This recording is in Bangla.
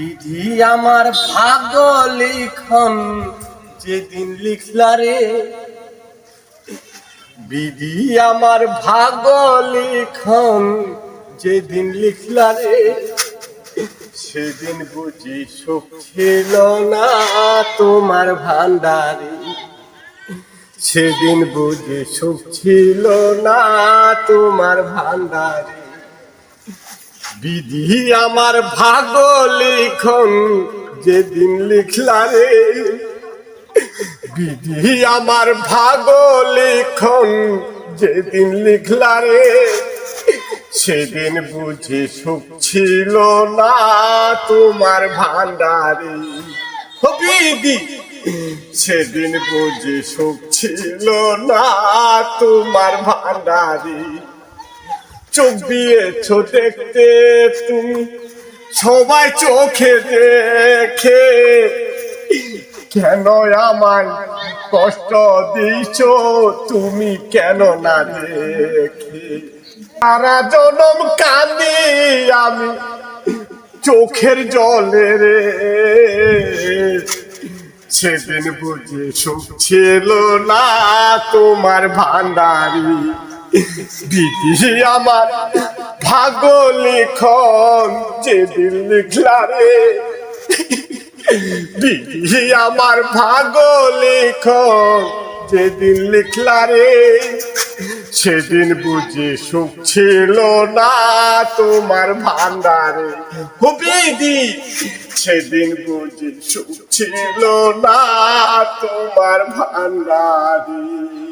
বিধি আমার ভাগ্য লিখন, যেদিন লিখলা রে। বিধি আমার ভাগ্য লিখন, যেদিন লিখলা রে। সেদিন বুঝি সুখ ছিল না তোমার ভান্ডারে। সেদিন বুঝি সুখ ছিল না তোমার ভান্ডারে। বিধি আমার ভাগ লিখন, যেদিন লিখলা রে। বিধি আমার ভাগ লিখন, যেদিন লিখলা রে। সেদিন বুঝি সুখ ছিল না তোমার ভান্ডারে বিধি, সেদিন বুঝি সুখ ছিল না তোমার ভান্ডারে চোখ দিয়েছ দেখতে তুমি। সবাই চোখে দেখে, কেন আমায় কষ্ট দিছ? তুমি কেন না দেখে? সারা জনম কাঁদি আমি চোখের জলে রে। সেদিন বুঝে ছিল না তোমার ভান্ডারি। দিদি আমার ভাগ্য লিখন যেদিন লিখলা রে। দিদি আমার ভাগ্য লিখন যেদিন লিখলা রে। সেদিন বুঝি সুখ ছিল না তোমার ভান্ডারে। হুবিদি সেদিন বুঝি সুখ ছিল না তোমার ভান্ডারে।